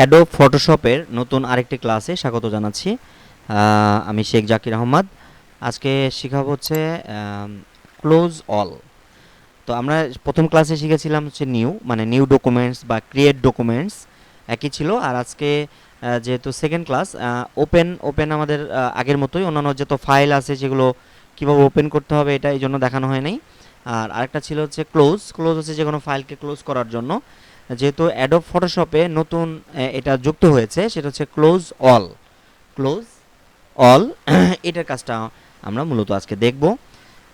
Adobe ফটোশপের নতুন আরেকটি ক্লাসে স্বাগত জানাচ্ছি। আমি শেখ জাকির আহমদ। আজকে শেখাবো হচ্ছে ক্লোজ অল তো আমরা প্রথম ক্লাসে শিখেছিলাম হচ্ছে নিউ মানে নিউ ডকুমেন্টস বা ক্রিয়েট ডকুমেন্টস একই ছিল। আর আজকে যেহেতু সেকেন্ড ক্লাস ওপেন ওপেন আমাদের আগের মতোই। অন্যান্য যত ফাইল আছে সেগুলো কীভাবে ওপেন করতে হবে এটা এই জন্য দেখানো হয় নাই। আর আরেকটা ছিল হচ্ছে ক্লোজ ক্লোজ হচ্ছে যে কোনো ফাইলকে ক্লোজ করার জন্য। যেহেতু অ্যাডোব ফটোশপে নতুন এটা যুক্ত হয়েছে সেটা হচ্ছে ক্লোজ অল ক্লোজ অল এটার কাজটা আমরা মূলত আজকে দেখব।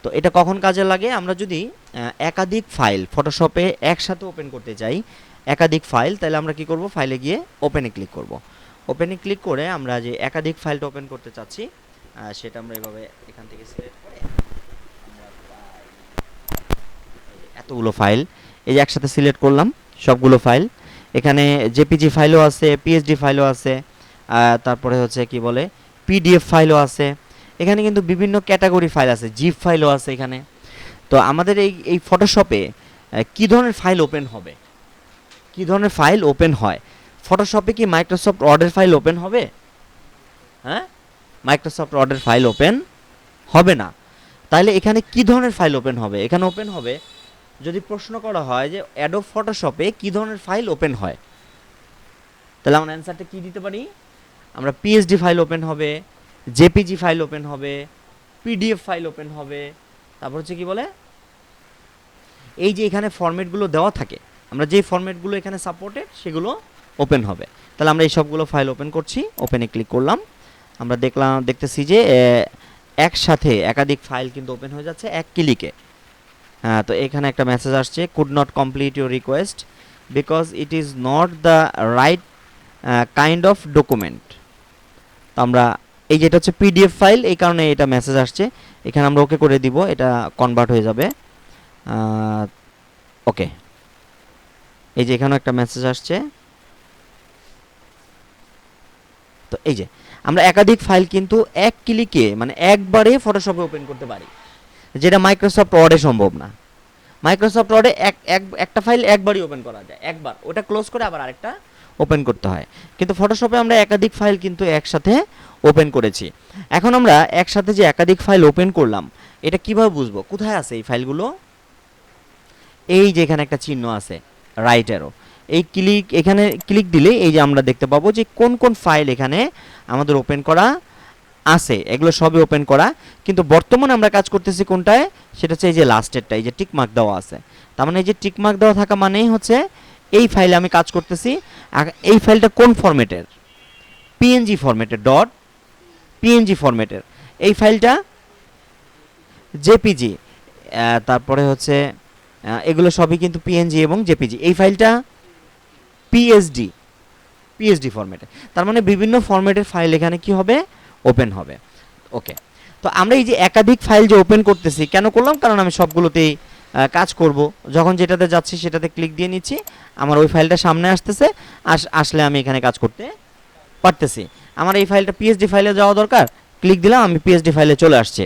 তো এটা কখন কাজে লাগে? আমরা যদি একাধিক ফাইল ফটোশপে একসাথে ওপেন করতে চাই একাধিক ফাইল তাহলে আমরা কি করব? ফাইলে গিয়ে ওপেনে ক্লিক করব। ওপেনে ক্লিক করে আমরা যে একাধিক ফাইলটা ওপেন করতে চাচ্ছি সেটা আমরা এভাবে এখান থেকে সিলেক্ট করে এতগুলো ফাইল এই যে একসাথে সিলেক্ট করলাম। সবগুলো ফাইল। এখানে জেপিজি ফাইলও আছে, পিএইচডি ফাইলও আছে তারপরে হচ্ছে কি বলে, পিডিএফ ফাইলও আছে। এখানে কিন্তু বিভিন্ন ক্যাটাগরি ফাইল আছে, জিপ ফাইলও আছে এখানে। তো আমাদের এই এই ফটোশপে কি ধরনের ফাইল ওপেন হবে? কি ধরনের ফাইল ওপেন হয়? ফটোশপে কি মাইক্রোসফট ওয়ার্ডের ফাইল ওপেন হবে? হ্যাঁ? মাইক্রোসফট ওয়ার্ডের ফাইল ওপেন হবে না। তাহলে এখানে কি ধরনের ফাইল ওপেন হবে? এখানে ওপেন হবে যদি প্রশ্ন করা হয় যে অ্যাডোব ফটোশপে কি ধরনের ফাইল ওপেন হয়? তাহলে আমরা অ্যান্সারটা কি দিতে পারি? আমরা পিএইচডি ফাইল ওপেন হবে জেপিজি ফাইল ওপেন হবে পিডিএফ ফাইল ওপেন হবে, তারপর হচ্ছে কি বলে? এই যে এখানে ফরম্যাটগুলো দেওয়া থাকে, আমরা যে ফরম্যাটগুলো এখানে সাপোর্টেড সেগুলো ওপেন হবে। তাহলে আমরা এই সবগুলো ফাইল ওপেন করছি ওপেনে ক্লিক করলাম। আমরা দেখলাম, দেখতেছি যে একসাথে একাধিক ফাইল কিন্তু ওপেন হয়ে যাচ্ছে এক ক্লিকে তো এখানে একটা মেসেজ আসছে could not complete your request because it is not the right kind of document তো আমরা, এই যেটা হচ্ছে পিডিএফ ফাইল এই কারণে এটা মেসেজ আসছে। এখানে আমরা ওকে করে দিব, এটা কনভার্ট হয়ে যাবে। ওকে এই যে এখানেও একটা মেসেজ আসছে। তো এই যে, আমরা একাধিক ফাইল কিন্তু এক ক্লিকে মানে একবারে ফটোশপে ওপেন করতে পারি। যেটা মাইক্রোসফট ওয়ার্ডে সম্ভব না। মাইক্রোসফট ওয়ার্ডে এক এক একটা ফাইল একবারই ওপেন করা যায়, একবার। ওটা ক্লোজ করে আবার আরেকটা ওপেন করতে হয়। কিন্তু ফটোশপে আমরা একাধিক ফাইল কিন্তু একসাথে ওপেন করেছি। এখন আমরা একসাথে যে একাধিক ফাইল ওপেন করলাম, এটা কীভাবে বুঝব? কোথায় আছে এই ফাইলগুলো এই যে এখানে একটা চিহ্ন আছে রাইট অ্যারো এই ক্লিক এখানে ক্লিক দিলে এই যে আমরা দেখতে পাবো যে কোন কোন ফাইল এখানে আমাদের ওপেন করা আছে, এগুলো সবই ওপেন করা। কিন্তু বর্তমানে আমরা কাজ করতেছি কোনটায়? সেটা হচ্ছে এই যে লাস্টেরটা এই যে টিক মার্ক দেওয়া আছে। তার মানে এই যে টিক মার্ক দেওয়া থাকা মানেই হচ্ছে এই ফাইলে আমি কাজ করতেছি। এই ফাইলটা কোন ফরম্যাটের পিএনজি ফরম্যাটের ডট পিএনজি ফরম্যাটের এই ফাইলটা জেপিজি তারপরে হচ্ছে এগুলো সবই কিন্তু পিএনজি এবং জেপিজি এই ফাইলটা পিএসডি পিএসডি ফরম্যাটে তার মানে বিভিন্ন ফরম্যাটের ফাইল এখানে কি হবে? ওপেন হবে। ওকে তো আমরা এই যে একাধিক ফাইল যে ওপেন করতেছি, কেন করলাম? কারণ আমি সবগুলোতেই কাজ করব। যখন যেটাতে যাচ্ছি সেটাতে ক্লিক দিয়ে নিচ্ছি, আমার ওই ফাইলটা সামনে আসতেছে, আস, আসলে আমি এখানে কাজ করতে পারতেছি। আমার এই ফাইলটা পিএসডি ফাইলে যাওয়া দরকার ক্লিক দিলাম, আমি পিএইচডি ফাইলে চলে আসছে,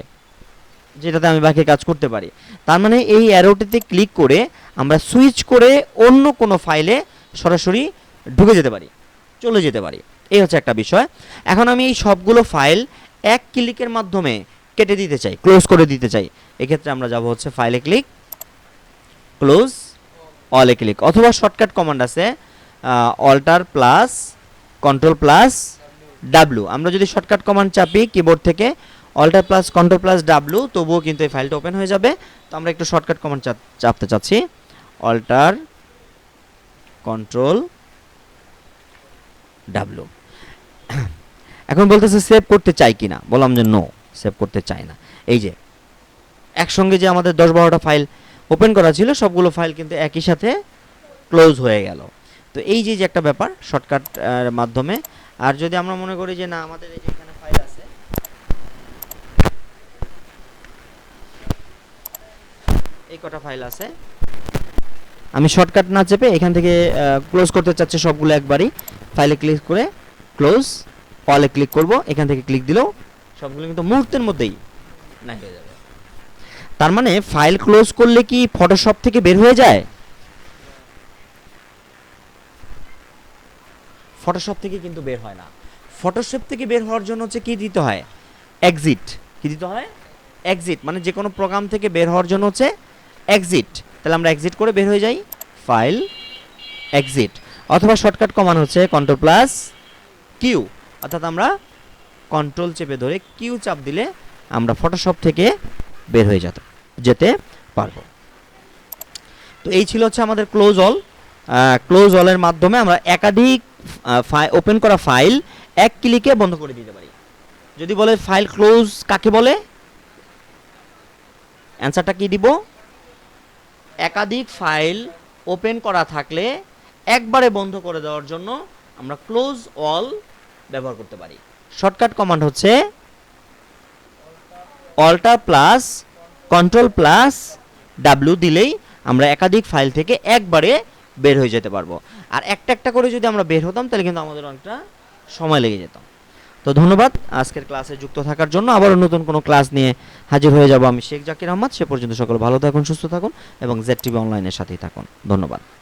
যেটাতে আমি বাকি কাজ করতে পারি। তার মানে এই অ্যারোটিতে ক্লিক করে আমরা সুইচ করে অন্য কোনো ফাইলে সরাসরি ঢুকে যেতে পারি, চলে যেতে পারি। এই হচ্ছে একটা বিষয়। এখন আমি এই সবগুলো ফাইল এক ক্লিকের মাধ্যমে কেটে দিতে চাই ক্লোজ করে দিতে চাই। এক্ষেত্রে আমরা যাব হচ্ছে ফাইলে ক্লিক ক্লোজ অলে ক্লিক অথবা শর্টকাট কমান্ড আছে alter plus control plus W আমরা যদি শর্টকাট কমান্ড চাপি কিবোর্ড থেকে alter plus control plus W তবুও কিন্তু এই ফাইলটা ওপেন হয়ে যাবে। তো আমরা একটু শর্টকাট কমান্ড চাপতে চাচ্ছি। অল্টার কন্ট্রোল ডাব্লু এখন বলতেছে সেভ করতে চাই কিনা? বললাম যে নো সেভ করতে চাই না। এই যে, একসঙ্গে যে আমাদের দশ বারোটা ফাইল ওপেন করা ছিল, সবগুলো ফাইল কিন্তু একই সাথে ক্লোজ হয়ে গেল। তো এই যে একটা ব্যাপার শর্টকাট মাধ্যমে। আর যদি আমরা মনে করি যে না, আমাদের এই এখানে ফাইল আছে, এই কটা ফাইল আছে। আমি শর্টকাট না চেপে এখান থেকে ক্লোজ করতে চাচ্ছি সবগুলো একবারই। ফাইলে ক্লিক করে ক্লোজ অলে ক্লিক করব এখান থেকে ক্লিক দিলেও সবগুলো কিন্তু মুহূর্তের মধ্যেই না হয়ে যাবে। তার মানে ফাইল ক্লোজ করলে কি ফটোশপ থেকে বের হয়ে যায়? ফটোশপ থেকে কিন্তু বের হয় না। ফটোশপ থেকে বের হওয়ার জন্য হচ্ছে কি দিতে হয়? এক্সিট কি দিতে হয়? এক্সিট মানে যে কোনো প্রোগ্রাম থেকে বের হওয়ার জন্য হচ্ছে এক্সিট তাহলে আমরা এক্সিট করে বের হয়ে যাই। ফাইল এক্সিট অথবা শর্টকাট কমান হচ্ছে কন্ট্রোল প্লাস কিউ অর্থাৎ আমরা কন্ট্রোল চেপে ধরে কিউ চাপ দিলে আমরা ফটোশপ থেকে বের হয়ে যেতে যেতে পারব। তো এই ছিল হচ্ছে আমাদের ক্লোজ অল ক্লোজ অলের মাধ্যমে আমরা একাধিক ওপেন করা ফাইল এক ক্লিকে বন্ধ করে দিতে পারি। যদি বলে ফাইল ক্লোজ কাকে বলে? অ্যান্সারটা কি দিব? একাধিক ফাইল ওপেন করা থাকলে একবারে বন্ধ করে দেওয়ার জন্য আমরা ক্লোজ অল ব্যবহার করতে পারি। শর্টকাট কমান্ড হচ্ছে alt plus control plus W দিলেই আমরা একাধিক ফাইল থেকে একবারে বের হয়ে যেতে পারব। আর একটা একটা করে যদি আমরা বের হতাম, তাহলে কিন্তু আমাদের অনেকটা সময় লেগে যেত। তো ধন্যবাদ, আজকের ক্লাসে যুক্ত থাকার জন্য। আবারও নতুন কোনো ক্লাস নিয়ে হাজির হয়ে যাব আমি শেখ জাকির আহমদ। সে পর্যন্ত সকল ভালো থাকুন, সুস্থ থাকুন এবং জেড টিভি অনলাইনের সাথেই থাকুন। ধন্যবাদ।